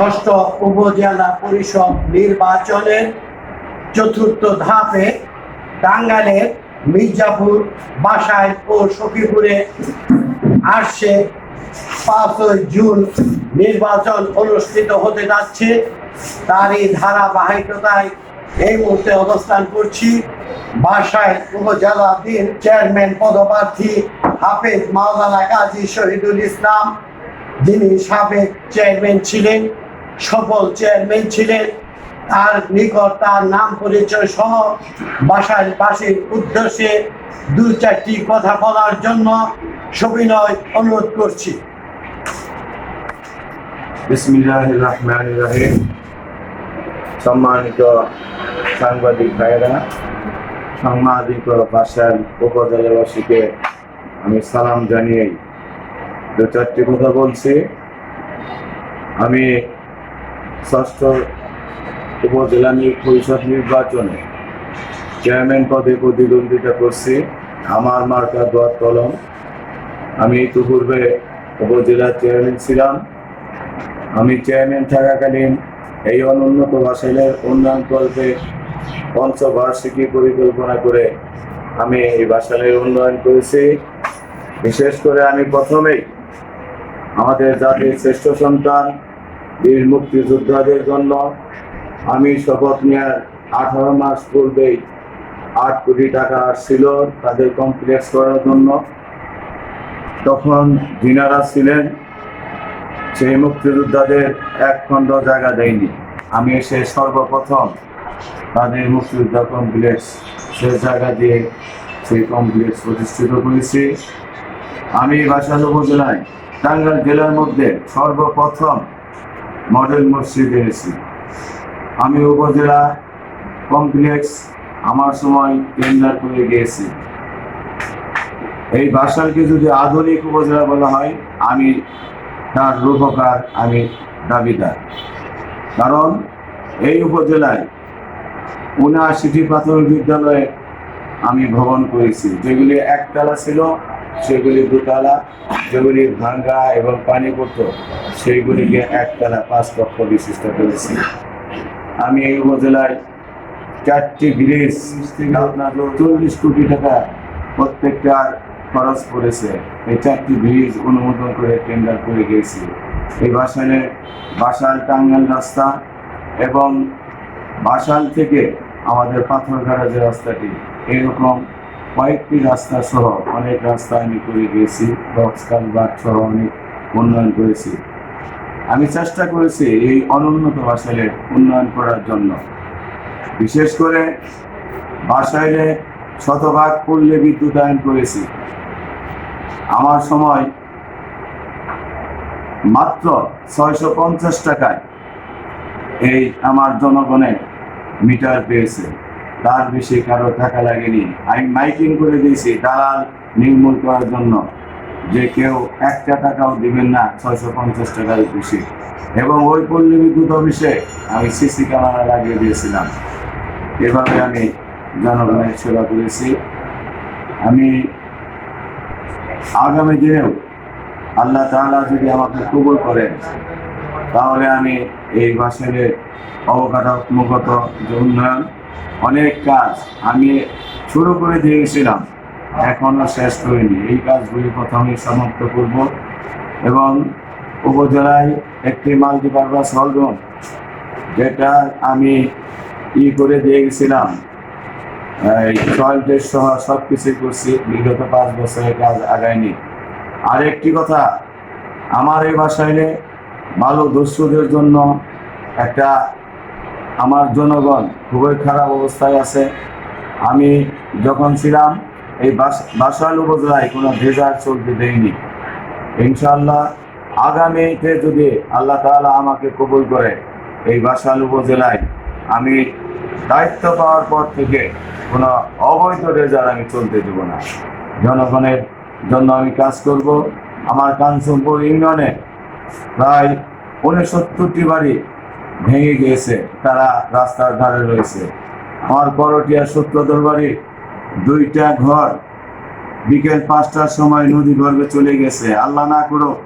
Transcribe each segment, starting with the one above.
ষষ্ঠ উপজেলা পরিষদ নির্বাচনের চতুর্থ ধাপে টাঙ্গাইলের মির্জাপুর, বাসাইল ও সখীপুরে আসছে পাঁচই জুন নির্বাচন অনুষ্ঠিত হতে যাচ্ছে। তারই ধারাবাহিকতায় এই মুহূর্তে অবস্থান করছি। বাসাইল উপজেলাধীন চেয়ারম্যান পদপ্রার্থী হাফেজ মাওলানা কাজী শহীদুল ইসলাম, যিনি সাবেক চেয়ারম্যান ছিলেন। সফল চেয়ারম্যান ছিলেন। তার নিকট তার নাম পরিচয় সহ বাসার বাসীর উদ্দেশ্যে দু চারটি কথা বলার জন্য সবিনয় অনুরোধ করছি। সম্মানিত সাংবাদিক ভাইয়েরা, সাংবাদিক ভাষার উপজেলাবাসীকে আমি সালাম জানিয়ে দু চারটি কথা বলছি। আমি ষষ্ঠ উপজেলা পরিষদ নির্বাচনে চেয়ারম্যান পদে প্রতিদ্বন্দ্বিতা করছি। আমার মার্কা দোয়ার কলম। আমি ইতিপূর্বে উপজেলা চেয়ারম্যান ছিলাম। আমি চেয়ারম্যান থাকাকালীন এই অনুন্নত বাসাইলের উন্নয়ন কল্পে পঞ্চবার্ষিকী পরিকল্পনা করে আমি এই বাসাইলের উন্নয়ন করেছি। বিশেষ করে আমি প্রথমেই আমাদের জাতির শ্রেষ্ঠ সন্তান বীর মুক্তিযোদ্ধাদের জন্য আমি শপথ নেওয়ার আঠারো মাস পূর্বেই আট কোটি টাকা আসছিল তাদের কমপ্লেক্স করার জন্য। তখন যিনারা ছিলেন, সেই মুক্তিযোদ্ধাদের এক খণ্ড জায়গা দেয়নি। আমি এসে সর্বপ্রথম তাদের মুক্তিযোদ্ধা কমপ্লেক্স সে জায়গা দিয়ে সেই কমপ্লেক্স প্রতিষ্ঠিত করেছি। আমি বাসাল উপজেলায় টাঙ্গাইল জেলার মধ্যে সর্বপ্রথম মডেল মসজিদ এনেছি আমি উপজেলা কমপ্লেক্স আমার সময় টেন্ডার করে গিয়েছি। এই বাসালকে যদি আধুনিক উপজেলা বলা হয়, আমি তার রূপকার, আমি দাবিদার। কারণ এই উপজেলায় উনআশিটি প্রাথমিক বিদ্যালয়ে আমি ভ্রমণ করেছি, যেগুলি একতলা ছিল সেগুলি দুতলা, যেগুলি ভাঙ্গা এবং পানি পড়তো সেইগুলিকে একতলা পাঁচ কক্ষ বিশিষ্ট করেছি। আমি এই উপজেলায় চারটি ব্রিজ, চল্লিশ কোটি টাকা প্রত্যেকটার খরচ পড়েছে এই চারটি ব্রিজ অনুমোদন করে টেন্ডার করে গিয়েছি। এই বাসালে বাসাল টাঙ্গাল রাস্তা এবং বাসাল থেকে আমাদের পাথরঘাটা যে রাস্তাটি, এরকম কয়েকটি রাস্তা সহ অনেক রাস্তা আমি করে গিয়েছি বক্স সহ অনেক উন্নয়ন করেছি। আমি চেষ্টা করেছি এই অনুন্নত বাসাইলের উন্নয়ন করার জন্য। বিশেষ করে বাসাইলে শতভাগ পল্লী বিদ্যুতায়ন করেছি। আমার সময় মাত্র ছয়শো পঞ্চাশ টাকায় এই আমার জনগণের মিটার পেয়েছে। তার বেশি কারও টাকা লাগেনি। আমি মাইকিং করে দিয়েছি দালাল নির্মূল করার জন্য, যে কেউ একটা টাকাও দিবেন না, ছয়শো পঞ্চাশ টাকার বেশি। এবং ওই পল্লী বিদ্যুৎ অফিসে আমি সিসি ক্যামেরা লাগিয়ে দিয়েছিলাম। এভাবে আমি জনগণের সেবা করেছি। আমি আগামী দিনেও আল্লাহ তাআলা যদি আমাকে কবুল করেন, তাহলে আমি এই বাসের অবকাঠামোগত যে উন্নয়ন অনেক কাজ আমি শুরু করে দিয়েছিলাম, এখনও শেষ করিনি এই কাজগুলি প্রথমেই সমাপ্ত করব এবং উপজেলায় একটি মাল্টিপারপাস হলরুম যেটা আমি ই করে দিয়ে গেছিলাম সহ সব কিছুই করছি, বিগত পাঁচ বছরের কাজ আগায়নি। আর একটি কথা, আমার এই বাসায় ভালো দস্যুদের জন্য একটা আমার জনগণ খুবই খারাপ অবস্থায় আছে। আমি যখন ছিলাম, এই বাস- বাসাল উপজেলায় কোনো ভেজাল চলতে দেয়নি। ইনশাল্লাহ আগামীতে যদি আল্লাহ তাআলা আমাকে কবুল করে এই বাসাল উপজেলায়, আমি দায়িত্ব পাওয়ার পর থেকে কোনো অবৈধ রেজাল্ট আমি চলতে দেব না। জনগণের জন্য আমি কাজ করব। আমার কাঞ্চনপুর ইউনিয়নে প্রায় উনসত্তরটি বাড়ি ভেঙে গিয়েছে, তারা রাস্তার ধারে রয়েছে। আমার করটিয়া সূত্রধর বাড়ি দুইটা ঘর বিকেল পাঁচটার সময় নদী গর্ভে চলে গেছে। আল্লাহ না করো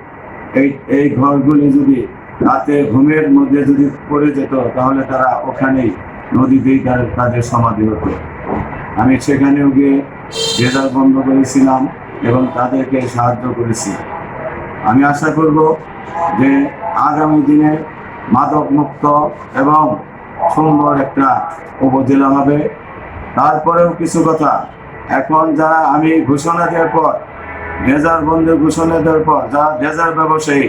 এই এই ঘরগুলি যদি রাতে ঘুমের মধ্যে যদি পড়ে যেত, তাহলে তারা ওখানেই নদীতেই তার- তাদের সমাধি হতো। আমি সেখানেও গিয়ে রেজাল্ট বন্ধ করেছিলাম এবং তাদেরকে সাহায্য করেছি। আমি আশা করব যে আগামী দিনে মাদক মুক্ত এবং সুন্দর একটা উপজেলা হবে। তারপরেও কিছু কথা। এখন যারা আমি ঘোষণা দেওয়ার পর ডেজার বন্ধু ঘোষণা দেওয়ার পর, যারা ডেজার ব্যবসায়ী,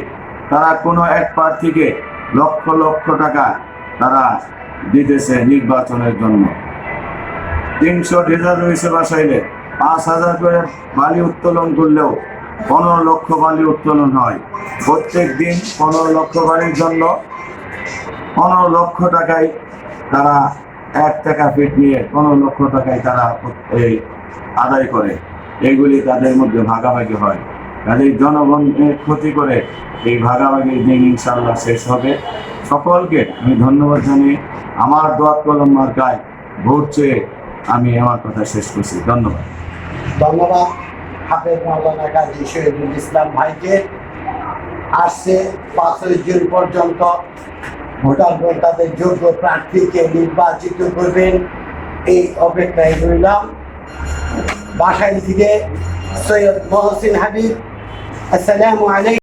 তারা কোনো এক প্রার্থীকে লক্ষ লক্ষ টাকা তারা দিতেছে নির্বাচনের জন্য। তিনশো ডেজার রয়েছে বাসাইলে। পাঁচ হাজার করে বালি উত্তোলন করলেও পনেরো লক্ষ বালি উত্তোলন হয়। প্রত্যেক দিন পনেরো লক্ষ বালির জন্য পনেরো লক্ষ টাকায় তারা এক টাকা ফিট নিয়ে পনেরো লক্ষ টাকায় তারা এই আদায় করে। এগুলি তাদের মধ্যে ভাগাভাগি হয়। কাজেই জনগণের ক্ষতি করে এই ভাগাভাগির দিন ইনশাল্লাহ শেষ হবে। সকলকে আমি ধন্যবাদ জানিয়ে আমার দোয়াত কলম মার্কায় ভোট চেয়ে আমি আমার কথা শেষ করছি। ধন্যবাদ। ধন্যবাদ। হাফেজ মাওলানা কাজী শহীদুল ইসলাম ভাইকে আসছে পাঁচই জুন পর্যন্ত। ভোটারগণ তাদের যোগ্য প্রার্থীকে নির্বাচিত করবেন। এই অপেক্ষায় রইলাম। বাসায় থেকে সৈয়দ মহসিন হাবিব। আসসালামু আলাইকুম।